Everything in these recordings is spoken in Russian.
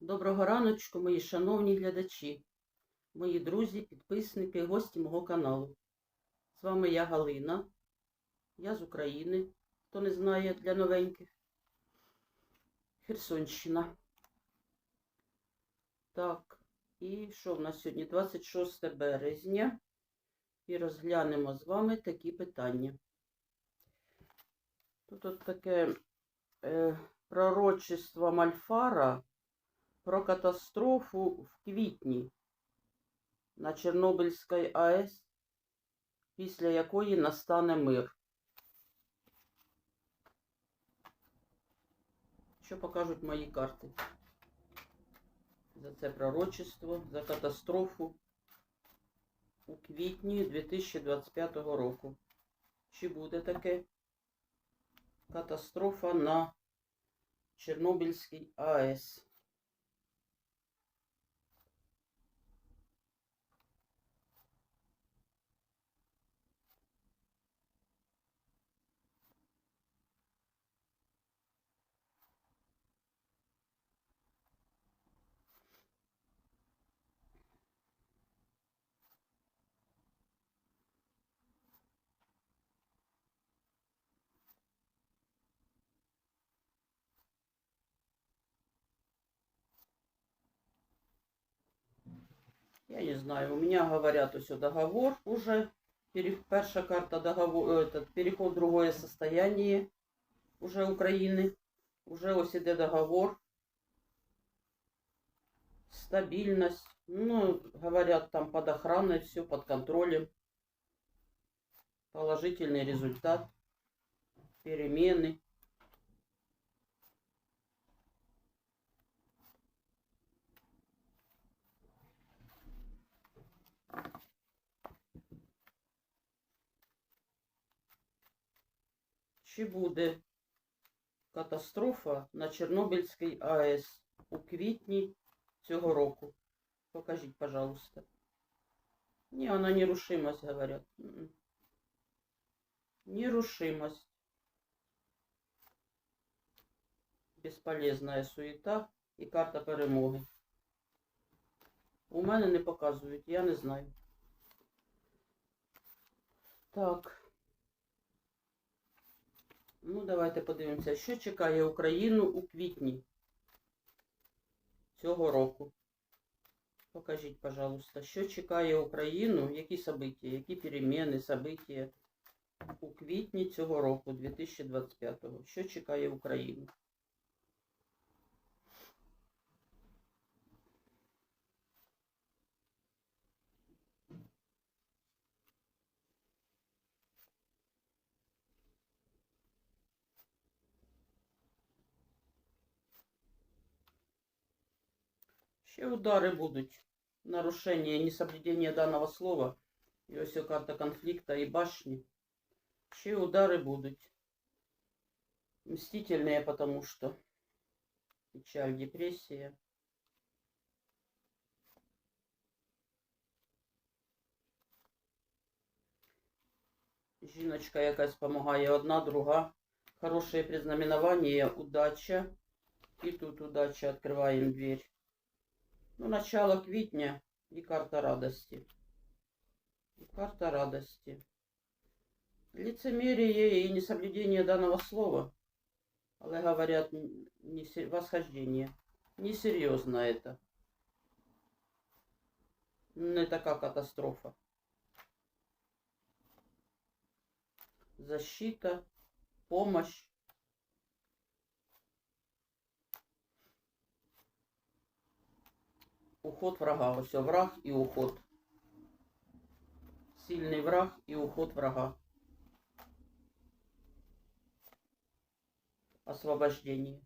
Доброго раночку, мої шановні глядачі, мої друзі, підписники, гості мого каналу. З вами я Галина. Я з України, хто не знає для новеньких. Херсонщина. Так, і що в нас сьогодні? 26 березня. І розглянемо з вами такі питання. Тут от таке е, пророчество Мальфара про катастрофу в квітні на Чорнобильській АЕС, після якої настане мир. Що покажуть мої карти? За це пророчество, за катастрофу у квітні 2025 року. Чи буде таке катастрофа на Чорнобильській АЕС? Я не знаю, у меня говорят, все договор уже, перша карта договор, этот, переход в другое состояние уже України, уже ось договор, стабильность, ну, говорят, там под охраной все, под контролем, положительный результат, перемены. Чи буде катастрофа на Чорнобильській АЕС у квітні цього року? Покажіть, пожалуйста. Не, она нерушимость, говорят. Нерушимость. Бесполезная суета і карта перемоги. У мене не показують, я не знаю. Так. Ну, давайте подивимося, що чекає Україну у квітні цього року. Покажіть, пожалуйста, що чекає Україну, які события, які переміни, события у квітні цього року, 2025-го. Що чекає Україну? Ще удари будуть. Нарушення, несоблюдення даного слова. І ось карта конфлікта і башні. Ще удари будуть. Мстительные, потому что печаль, депрессия. Жіночка якась допомагає одна, друга. Хорошее предзнаменование, удача. И тут удача, открываем дверь. Ну, начало квітня і карта радости. И карта радости. Лицемерие и несоблюдение данного слова. Але говорят, не восхождение. Несерьезно это. Не така катастрофа. Защита, помощь. Уход врага. Ось враг і уход. Сильний враг і уход врага. Освобождение.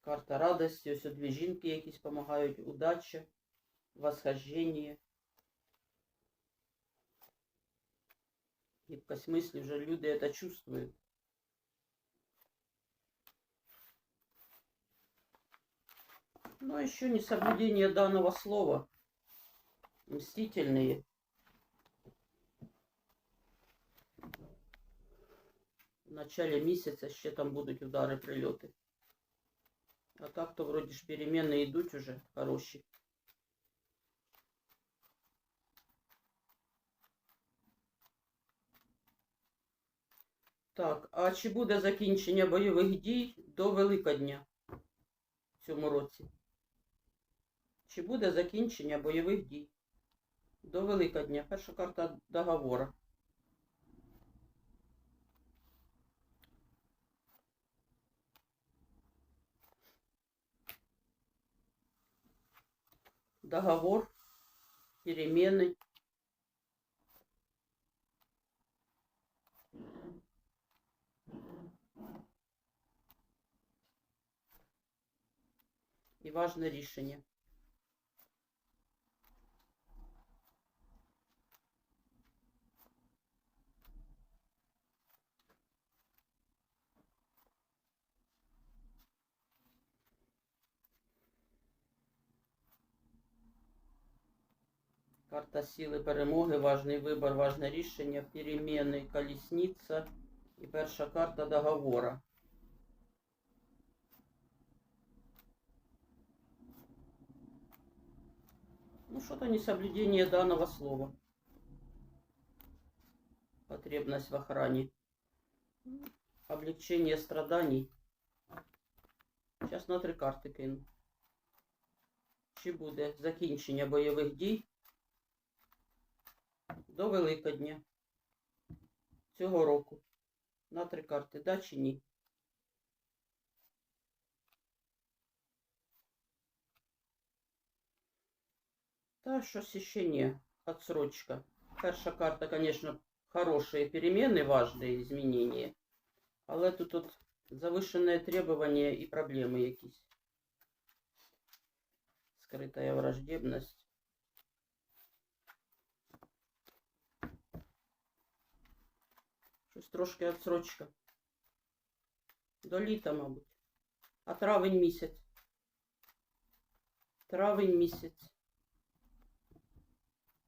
Карта радості. Ось дві жінки якісь допомагають. Удача, восхождение. Гибкость мысли, уже люди это чувствуют. Но еще не соблюдение данного слова. Мстительные. В начале місяця ще там будуть удари, прильоти. А так то вроде ж перемены идут уже хороші. Так, а чи буде закінчення бойових дій до Великодня в цьому році? Чи буде закінчення бойових дій до Великодня? Перша карта договора. Договор, перемены. І важне рішення. Карта сили перемоги, важний вибор, важне рішення, переміни, колісниця і перша карта договора. Ну, что-то несоблюдение данного слова. Потребность в охране. Облегчение страданий. Сейчас на три карти кину. Чи буде закінчення бойових дій до Великодня цього року? На три карти, да чи ні? Та щось ще не. Отсрочка. Перша карта, конечно, хорошие перемены, важные изменения. Але тут от завышенные требования и проблемы якісь. Скрытая враждебность. Щось трошки отсрочка. До літа, мабуть. А травень місяць. Травень місяць.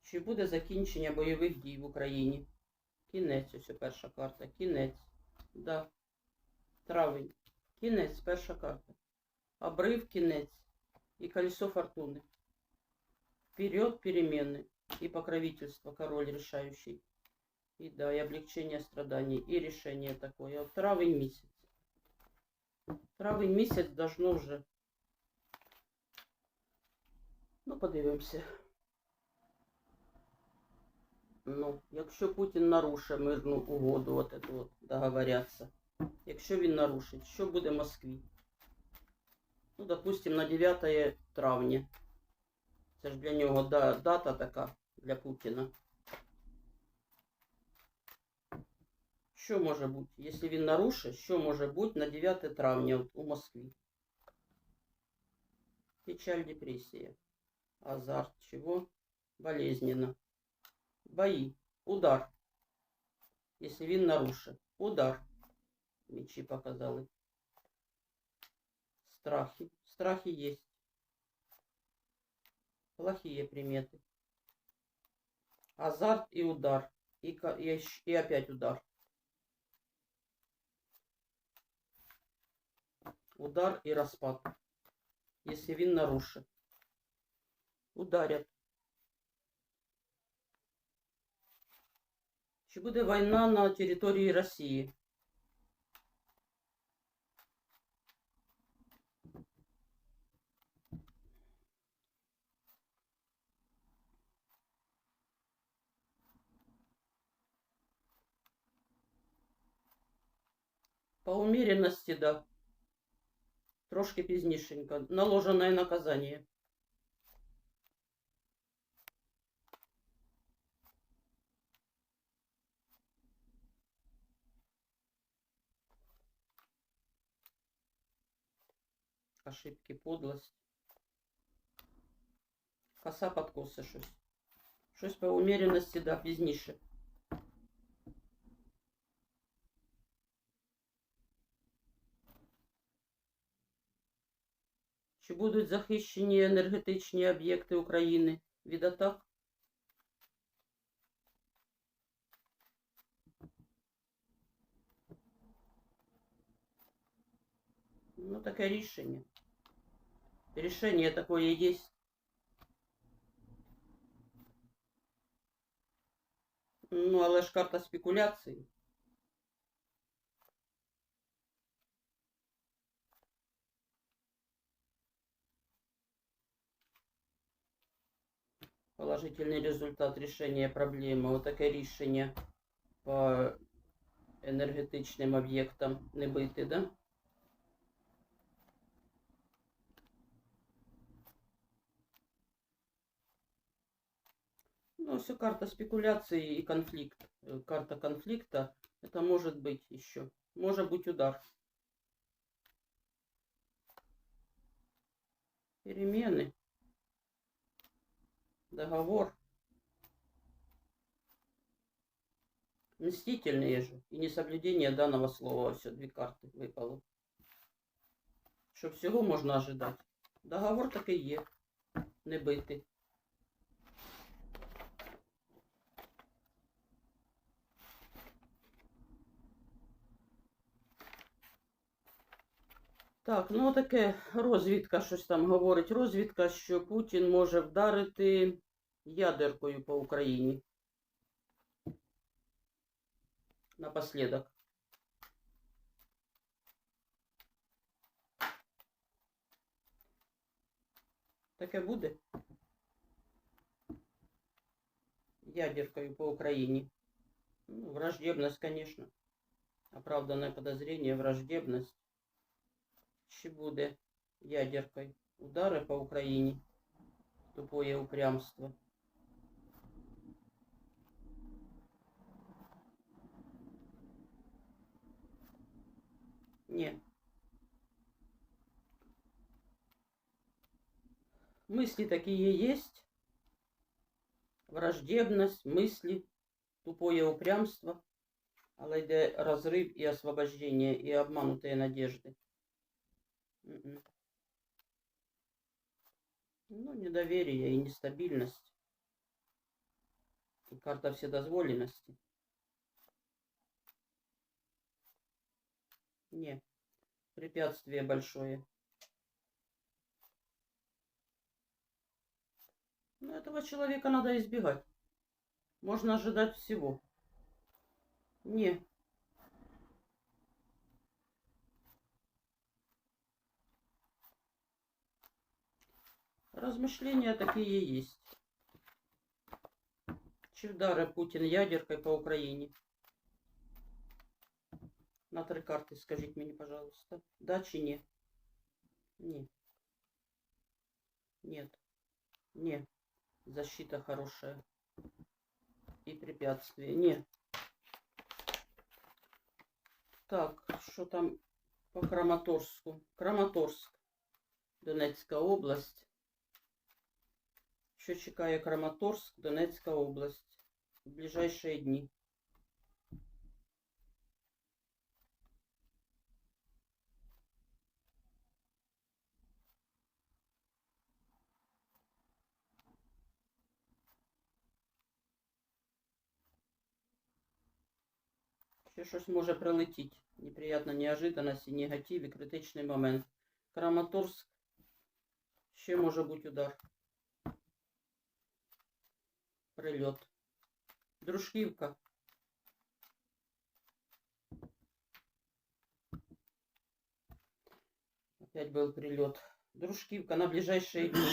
Чи буде закінчення бойових дій в Україні? Кінець, ось перша карта. Кінець. Да. Травень. Кінець, перша карта. Обрив, кінець. І колесо фортуни. Вперед перемены. И покровительство, король решающий. И да, и облегчение страданий. И решение такое. Вот травень месяц. Травень месяц должно вже. Ну, подивимося. Ну, якщо Путін нарушить мирну угоду, от эту от, договоряться. Якщо він нарушить, що буде Москві? Ну, допустим, на 9 травня. Це ж для нього да, дата така для Путіна. Що може бути? Якщо він нарушить, що може бути на 9 травня от, у Москві? Печаль, депрессия. Азарт. Чего? Болезненно. Бои. Удар. Если він нарушить. Удар. Мечи показали. Страхи. Страхи есть. Плохие приметы. Азарт и удар. И, ка- и, щ- и опять удар. Удар и распад. Если він нарушит. Ударят. Чи буде війна на території Росії? По умеренности, да. Трошки пізнішенько. Наложене наказання. Ошибки, подлость. Коса подкоси щось. Щось по умеренности, да, пізніше. Чи будуть захищені енергетичні об'єкти України від атак? Ну, таке рішення. Решение такое есть. Ну, але ж карта спекуляції. Положительний результат рішення проблеми. Отаке рішення по енергетичним об'єктам не бити, да? Ну, все карта спекуляции и конфликт. Э, Карта конфликта. Это может быть еще. Может быть удар. Перемены. Договор. Мстительные же. И несоблюдение данного слова. Все, две карты выпало. Що всього можна ожидати. Договор такий є. Не бити. Так, ну таке розвідка щось там говорить. Розвідка, що Путін може вдарити ядеркою по Україні. Напоследок. Таке буде? Ядеркою по Україні. Ну, враждебность, конечно. Оправданное подозрение, враждебность. Ще буде ядеркою. Удари по Україні. Тупое упрямство. Не. Мысли такие есть. Враждебность, мысли, тупое упрямство. Але йде розрив і освобождення, і обманутые надежди. Мгм. Ну, недоверие и нестабильность. И карта вседозволенности. Не Препятствие большое. Ну, этого человека надо избегать. Можно ожидать всего. Не. Размышления такие есть. Чи вдари Путін ядеркою по Україні? На три карти скажіть мені, пожалуйста. Да чи ні? Ні. Нет. Не. Защита хорошая. И препятствия. Не. Так, что там по Краматорску? Краматорск. Донецька область. Що чекає Краматорск, Донецька область в ближайшие дни? Ще щось може прилетіти. Неприятна неожиданність, і негатив і критичний момент. Краматорск. Ще може бути удар. Прильот. Дружківка. Опять был прилет. Дружківка на ближайшие дни.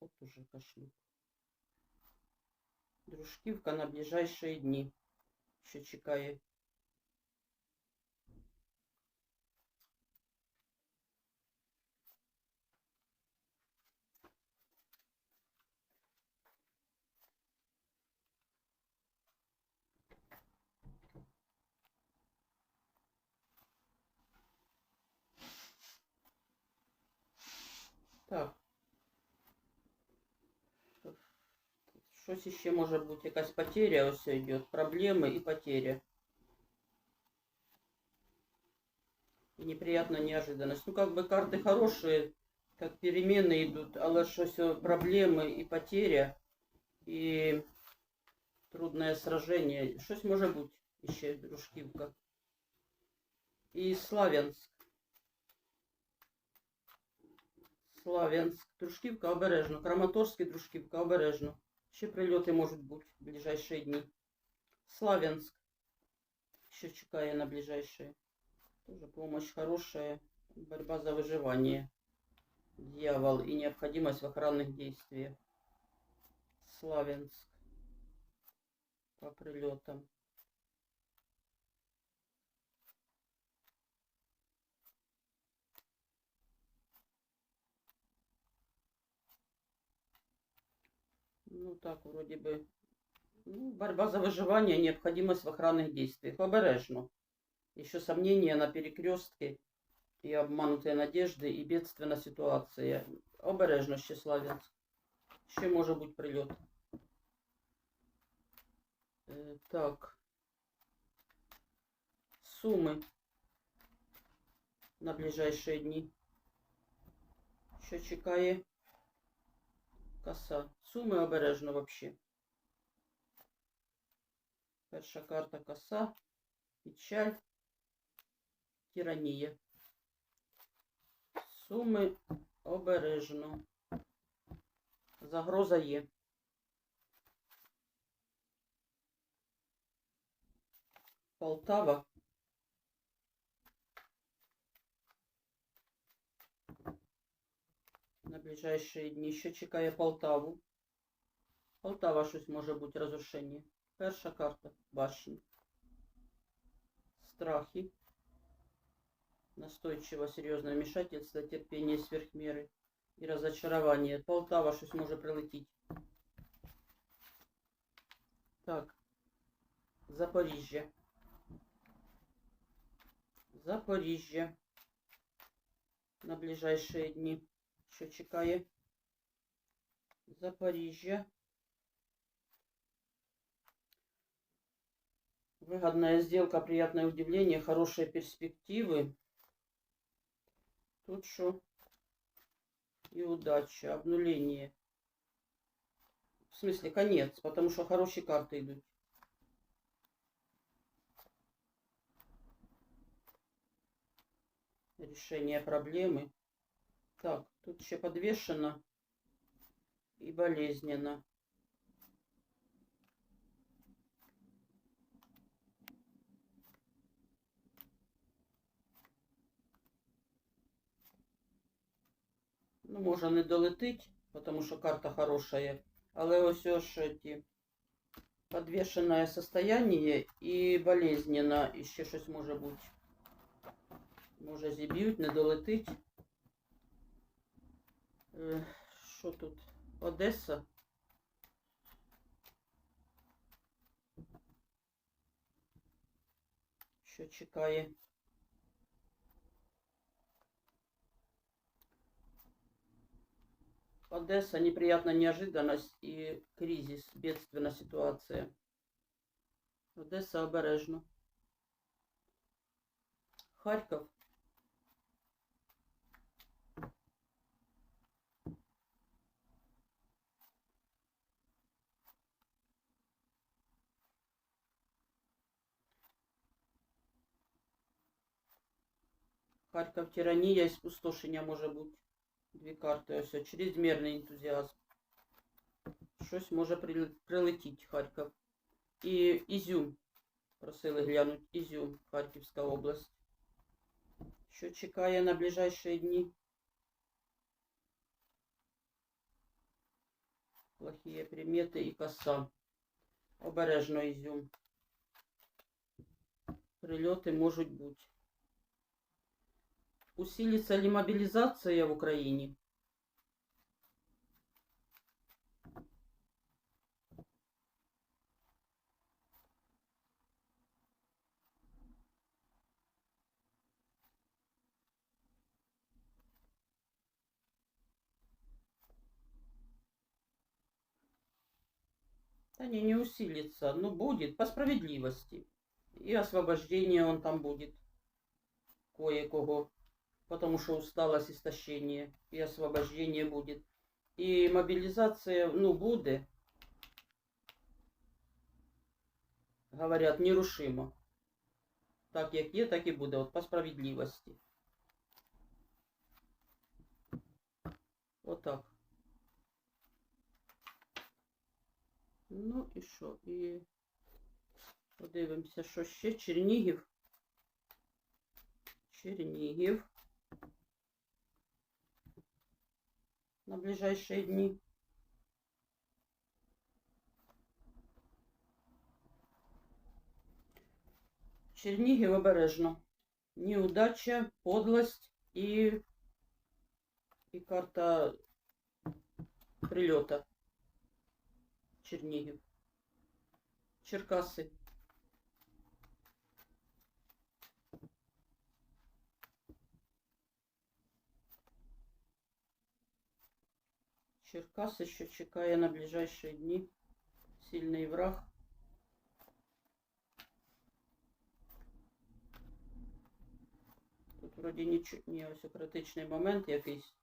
Вот уже кашлюк. Дружківка на ближайшие дни. Що чекає. Так. Щось іще може бути якась потеря, ось йде. Проблеми і потеря. И неприятная неожиданность. Ну, как бы карты хорошие, как перемены идут, але щось проблеми і потеря, і трудное сражение. Щось може бути іще, дружківка. І Славянськ. Славянськ, Дружківка обережно, Краматорськ і Дружківка обережно. Ще прильоти можуть бути в ближайші дні. Славянск. Що чекає на ближайшие. Тоже помощь хорошая. Борьба за выживание. Дьявол и необходимость в охранных действиях. Славянск. По прилетам. Ну так, вроде бы. Ну, борьба за выживание, необходимость в охранных действиях. Обережно. Еще сомнения на перекрестке и обманутые надежды, и бедственная ситуация. Обережно Славянск. Ще може бути прильот. Е, так. Суми на ближайшие дні. Що чекає? Коса. Суми обережно вообще. Перша карта коса. Печаль. Тиранія. Суми обережно. Загроза є. Полтава. На ближайші дні ще чекає Полтаву. Полтава щось може бути розрушення. Перша карта башні. Страхи. Настойчиво серьезное вмешательство, терпение сверх меры и разочарование. Полтава щось може прилетіть. Так. Запоріжжя. Запоріжжя. На ближайшие дні. Що чекає? Запоріжжя. Выгодная сделка, приятное удивление, хорошие перспективы. Тут что? И удача, обнуление. В смысле, конец, потому что хорошие карты идут. Решение проблемы. Так, тут еще подвешено и болезненно. Ну, може не долетить, тому що карта хорошая. Але ось ж ті подвешенное состояние і болезненно, і ще щось може бути. Може зіб'ють, не долетить. Е, Що тут? Одеса. Що чекає? Одесса, неприятная неожиданность и кризис, бедственная ситуация. Одесса обережно. Харьков. Харьков тирания і спустошення може бути. Дві карти. Ось о, чрезмірний ентузіазм. Щось може приле- прилетіть Харків. І Ізюм. Просили глянуть. Ізюм, Харківська область. Що чекає на ближайші дні? Плохие примети і коса. Обережно Ізюм. Прильоти можуть бути. Усилится ли мобилизация в Украине? Да не, не усилится, но будет по справедливости. И освобождение он там будет кое-кого потому что усталость, истощение и освобождение будет. И мобилизация, ну, буде, говорят, нерушимо. Так як є, так і буде, от по справедливості. Отак. Ну і що? І подивимося, що ще. Чернігів. Чернігів. На ближайшие дні. Чернігів обережно. Неудача, подлость і, і карта прильота. Чернігів. Черкаси. Черкас еще чекає на ближайшие дни. Сильний враг. Тут вроді нічого, ні, ось критичний момент якийсь.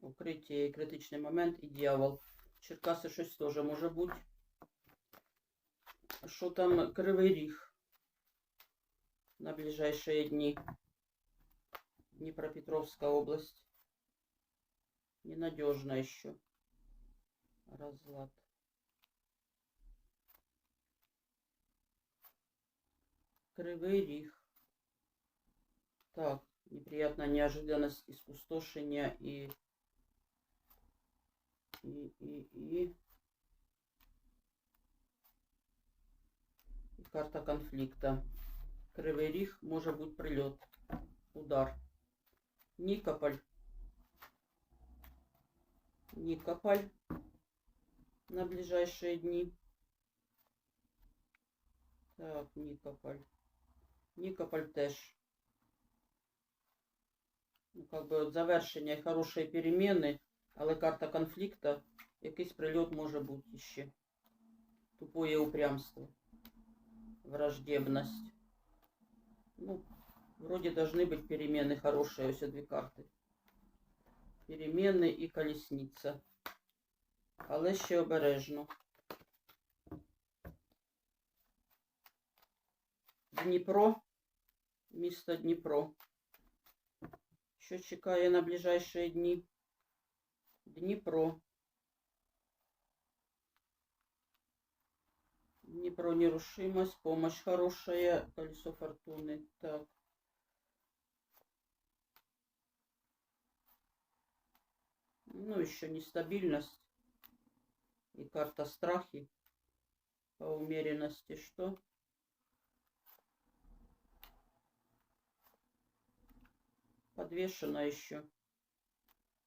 Укриття і критичний момент і дьявол. Черкаси щось теж може бути. Що там Кривий Ріг на ближайшие дни? Днепропетровская область. Ненадежно еще. Разлад. Кривый Рих. Так, неприятная неожиданность и спустошения и... И, и, и... И карта конфликта. Кривий Ріг може бути прильот. Удар. Никополь. Никополь на ближайшие дни. Так, Никополь. Никополь теж. Ну, как би от завершення і хорошої переміни, але карта конфлікта, якийсь прильот може бути ще. Тупое упрямство. Враждебность. Ну, Вроде должны быть перемены хорошие, все две карты. Перемены і колесниця. Але ще обережно. Дніпро. Місто Дніпро. Що чекає на ближайшие дні? Дніпро. Дніпро нерушимость, помощь хорошая, колесо фортуны. Так. Ну, еще нестабильность. И карта страхи. По умеренности что? Подвешена еще.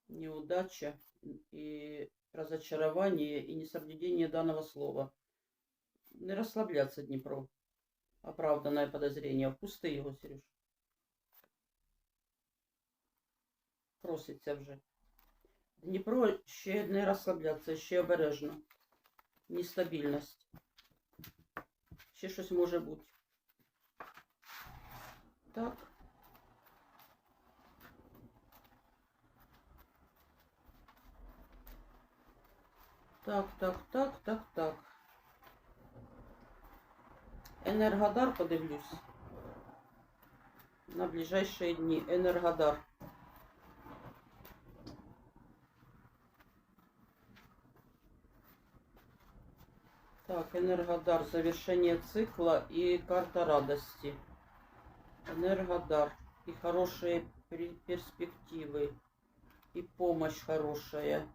Неудача и разочарование и несоблюдение данного слова. Не расслабляться, Днепро. Оправданное подозрение. Впусти його, Сереж. Проситься вже. Дніпро ще не розслаблятися, ще обережно. Нестабільність. Ще щось може бути. Так. Так, так, так, так, так. Енергодар подивлюсь. На ближайшие дни. Енергодар. Так, Энергодар, завершение цикла и карта радости. Энергодар и хорошие пер- перспективы. И помощь хорошая.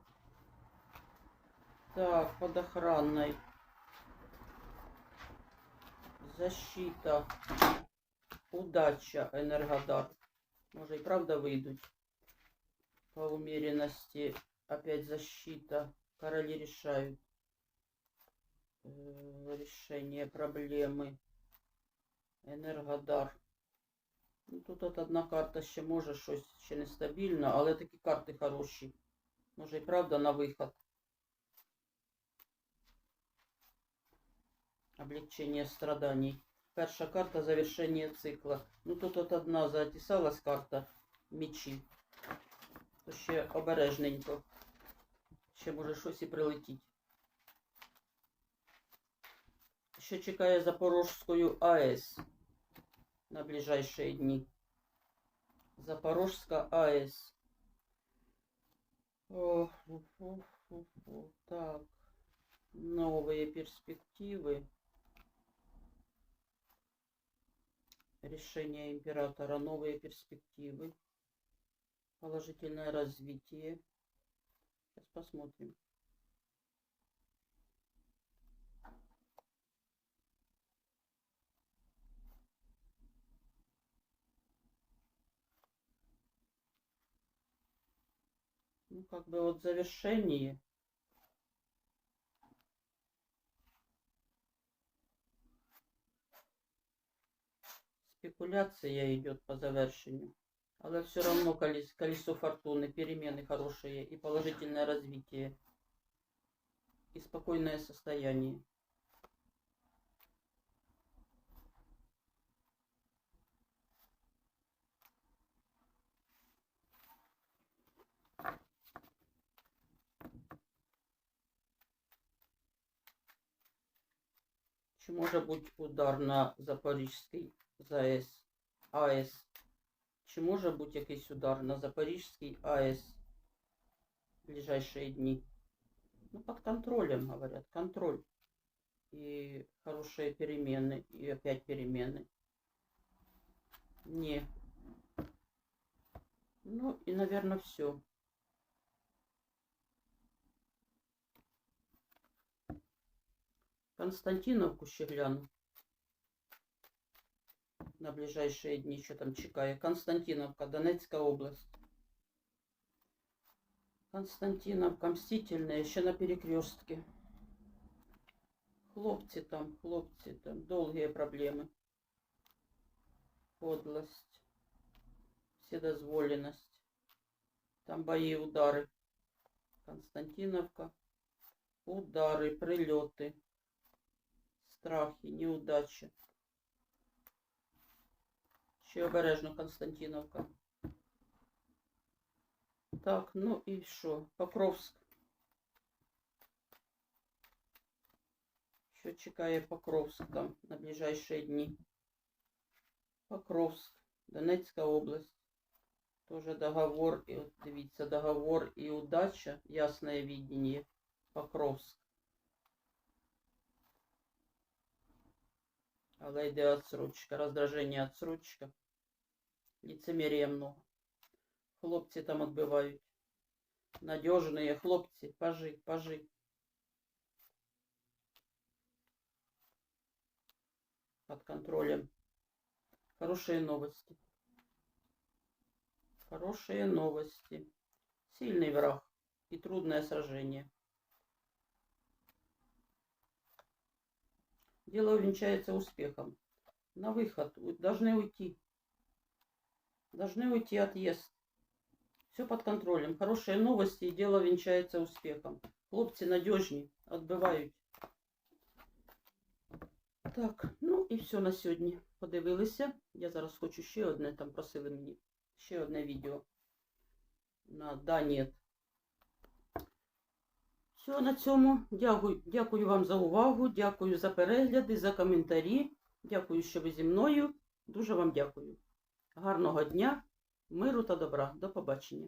Так, под охраной. Защита. Удача, Энергодар. Может и правда выйдут. По умеренности. Опять защита. Короли решают Э, решение проблеми. Енергодар. Ну, тут от одна карта ще може щось ще нестабільно, але такі карти хороші. Може і правда на виход. Облегчение страданий. Перша карта завершення цикла. Ну тут от одна затісалась карта мечі. То ще обережненько. Ще може щось і прилетіть. Що чекає Запорожською АЕС на ближайшие дні? Запорожская АЭС. Ох, уф, уф, уф, уф. Так, новые перспективы. Решение императора, новые перспективы. Положительное развитие. Сейчас посмотрим. Ну, как бы вот завершение. Спекуляция идет по завершению. Але все равно колес- колесо фортуны, перемены хорошие и положительное развитие. И спокойное состояние. Чи може бути удар на Запорізький ЗАЕС АЕС? Чи може бути якийсь удар на Запорізький АЕС в ближайшие дни? Ну, под контролем, говорят, контроль. И хорошие перемены, и опять перемены. Не. Ну, и, наверное, все. Константиновку ще гляну. На ближайшие дни, что там чекає. Константиновка, Донецкая область. Константиновка, Мстительная, ще на перекрестке. Хлопці там, хлопці там, долгие проблемы. Подлость, вседозволенность. Там бои, удары. Константиновка. Удары, прилеты. Страхи, неудачі. Ще обережно Константиновка. Так, ну і що? Покровськ. Що чекає Покровськ там на ближайшие дні? Покровськ, Донецька область. Тоже договор, і от дивіться, договор і удача, ясне видіння. Покровськ. Але йде отсрочка, раздраження отсрочка. Лицемерия много. Хлопці там відбивають. Надежные хлопці, пажи, пажи. Под контролем. Хорошие новости. Хорошие новости. Сильный враг и трудное сражение. Дело увенчается успехом. На выход. У- Должны уйти. Должны уйти отъезд. Все под контролем. Хорошие новости и дело венчается успехом. Хлопці надежні, відбивають. Так, ну і все на сьогодні. Подивилися. Я зараз хочу ще одне, там просили мені. Ще одне відео. На да, Все, на цьому. Дякую, дякую вам за увагу, дякую за перегляди, за коментарі. Дякую, що ви зі мною. Дуже вам дякую. Гарного дня, миру та добра. До побачення.